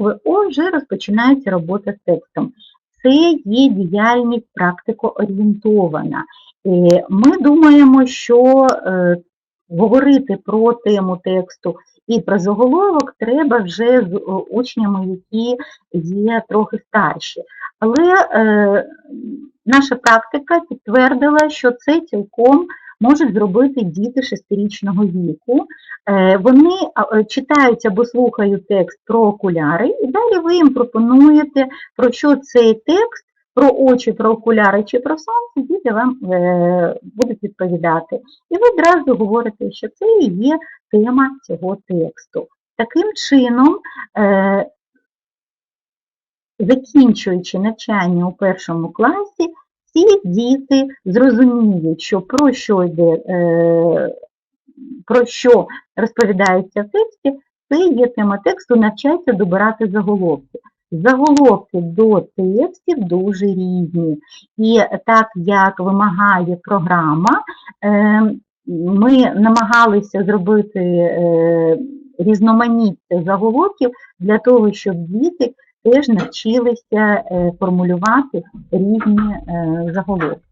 букви О вже розпочинається робота з текстом. Це є діяльність практикоорієнтована. Ми думаємо, що е, говорити про тему тексту і про заголовок треба вже з е, учнями, які є трохи старші. Але е, наша практика підтвердила, що це цілком можуть зробити діти шестирічного віку. Е, Вони е, читають або слухають текст про окуляри, і далі ви їм пропонуєте, про що цей текст, про очі, про окуляри чи про сонце, діти вам е, будуть відповідати. І ви одразу говорите, що це і є тема цього тексту. Таким чином, закінчуючи навчання у першому класі, всі діти зрозуміють, що про що йде, е, про що розповідається в тексті, це є тема тексту, навчаються добирати заголовки. Заголовки до текстів дуже різні. І так як вимагає програма, е, ми намагалися зробити е, різноманіття заголовків для того, щоб діти теж навчилися е, формулювати різні е, заголовки.